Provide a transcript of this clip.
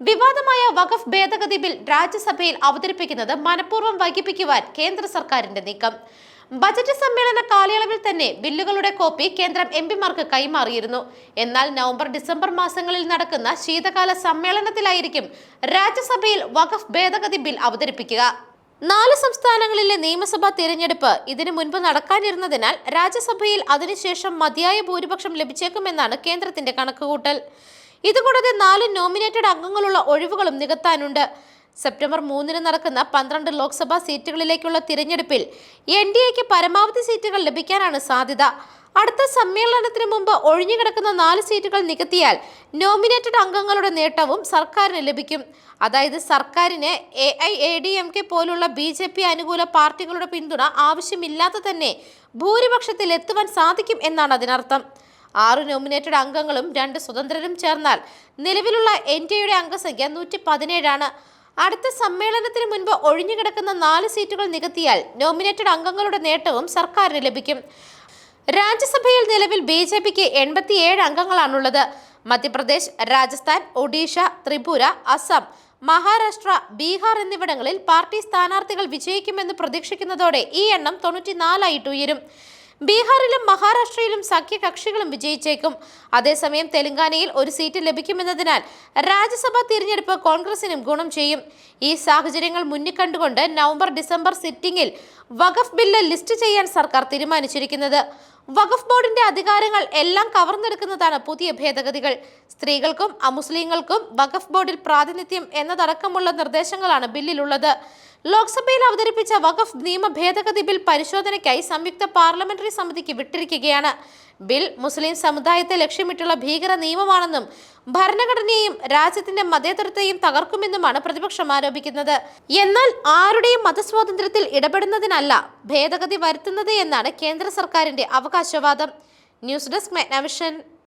വിവാദമായ വഖഫ് ഭേദഗതി ബിൽ രാജ്യസഭയിൽ അവതരിപ്പിക്കുന്നത് മനഃപൂർവം വൈകിപ്പിക്കുവാൻ കേന്ദ്ര സർക്കാരിന്റെ നീക്കം. ബജറ്റ് സമ്മേളന കാലയളവിൽ തന്നെ ബില്ലുകളുടെ കോപ്പി കേന്ദ്രം എം പിമാർക്ക് കൈമാറിയിരുന്നു. എന്നാൽ നവംബർ ഡിസംബർ മാസങ്ങളിൽ നടക്കുന്ന ശീതകാല സമ്മേളനത്തിലായിരിക്കും രാജ്യസഭയിൽ വഖഫ് ഭേദഗതി ബിൽ അവതരിപ്പിക്കുക. നാല് സംസ്ഥാനങ്ങളിലെ നിയമസഭാ തിരഞ്ഞെടുപ്പ് ഇതിനു മുൻപ് നടക്കാനിരുന്നതിനാൽ രാജ്യസഭയിൽ അതിനുശേഷം മതിയായ ഭൂരിപക്ഷം ലഭിച്ചേക്കുമെന്നാണ് കേന്ദ്രത്തിന്റെ കണക്കുകൂട്ടൽ. ഇതുകൂടാതെ നാല് നോമിനേറ്റഡ് അംഗങ്ങളുള്ള ഒഴിവുകളും നികത്താനുണ്ട്. സെപ്റ്റംബർ മൂന്നിന് നടക്കുന്ന പന്ത്രണ്ട് ലോക്സഭാ സീറ്റുകളിലേക്കുള്ള തിരഞ്ഞെടുപ്പിൽ എൻ ഡി എക്ക് പരമാവധി സീറ്റുകൾ ലഭിക്കാനാണ് സാധ്യത. അടുത്ത സമ്മേളനത്തിന് മുമ്പ് ഒഴിഞ്ഞുകിടക്കുന്ന നാല് സീറ്റുകൾ നികത്തിയാൽ നോമിനേറ്റഡ് അംഗങ്ങളുടെ നേട്ടവും സർക്കാരിന് ലഭിക്കും. അതായത് സർക്കാരിന് A I A D M K പോലുള്ള ബി ജെ പി അനുകൂല പാർട്ടികളുടെ പിന്തുണ ആവശ്യമില്ലാതെ തന്നെ ഭൂരിപക്ഷത്തിൽ എത്തുവാൻ സാധിക്കും എന്നാണ് അതിനർത്ഥം. ആറ് നോമിനേറ്റഡ് അംഗങ്ങളും രണ്ട് സ്വതന്ത്രരും ചേർന്നാൽ നിലവിലുള്ള എൻ ഡി എയുടെ അംഗസംഖ്യ നൂറ്റി പതിനേഴാണ് അടുത്ത സമ്മേളനത്തിന് മുൻപ് ഒഴിഞ്ഞുകിടക്കുന്ന നാല് സീറ്റുകൾ നികത്തിയാൽ നോമിനേറ്റഡ് അംഗങ്ങളുടെ നേട്ടവും സർക്കാരിന് ലഭിക്കും. രാജ്യസഭയിൽ നിലവിൽ ബി ജെ പിക്ക് എൺപത്തിയേഴ് അംഗങ്ങളാണുള്ളത്. മധ്യപ്രദേശ് രാജസ്ഥാൻ ഒഡീഷ ത്രിപുര അസം മഹാരാഷ്ട്ര ബീഹാർ എന്നിവിടങ്ങളിൽ പാർട്ടി സ്ഥാനാർത്ഥികൾ വിജയിക്കുമെന്ന് പ്രതീക്ഷിക്കുന്നതോടെ ഈ എണ്ണം തൊണ്ണൂറ്റിനാലായിട്ട് ഉയരും. ബീഹാറിലും മഹാരാഷ്ട്രയിലും സഖ്യകക്ഷികളും വിജയിച്ചേക്കും. അതേസമയം തെലങ്കാനയിൽ ഒരു സീറ്റ് ലഭിക്കുമെന്നതിനാൽ രാജ്യസഭാ തിരഞ്ഞെടുപ്പ് കോൺഗ്രസിനും ഗുണം ചെയ്യും. ഈ സാഹചര്യങ്ങൾ മുന്നിൽ കണ്ടുകൊണ്ട് നവംബർ ഡിസംബർ സിറ്റിംഗിൽ വഖഫ് ബില്ല് ലിസ്റ്റ് ചെയ്യാൻ സർക്കാർ തീരുമാനിച്ചിരിക്കുന്നത്. വഖഫ് ബോർഡിന്റെ അധികാരങ്ങൾ എല്ലാം കവർന്നെടുക്കുന്നതാണ് പുതിയ ഭേദഗതികൾ. സ്ത്രീകൾക്കും അമുസ്ലിങ്ങൾക്കും വഖഫ് ബോർഡിൽ പ്രാതിനിധ്യം എന്നതടക്കമുള്ള നിർദ്ദേശങ്ങളാണ് ബില്ലിലുള്ളത്. ലോക്സഭയിൽ അവതരിപ്പിച്ച വഖഫ് നിയമ ഭേദഗതി ബിൽ പരിശോധനയ്ക്കായി സംയുക്ത പാർലമെന്ററി സമിതിക്ക് വിട്ടിരിക്കുകയാണ്. ബിൽ മുസ്ലിം സമുദായത്തെ ലക്ഷ്യമിട്ടുള്ള ഭീകര നിയമമാണെന്നും ഭരണഘടനയെയും രാജ്യത്തിന്റെ മതേതരത്തെയും തകർക്കുമെന്നുമാണ് പ്രതിപക്ഷം ആരോപിക്കുന്നത്. എന്നാൽ ആരുടെയും മതസ്വാതന്ത്ര്യത്തിൽ ഇടപെടുന്നതിനല്ല ഭേദഗതി വരുത്തുന്നത് എന്നാണ് കേന്ദ്ര സർക്കാരിന്റെ അവകാശവാദം. News desk മെഗ്നവിഷൻ.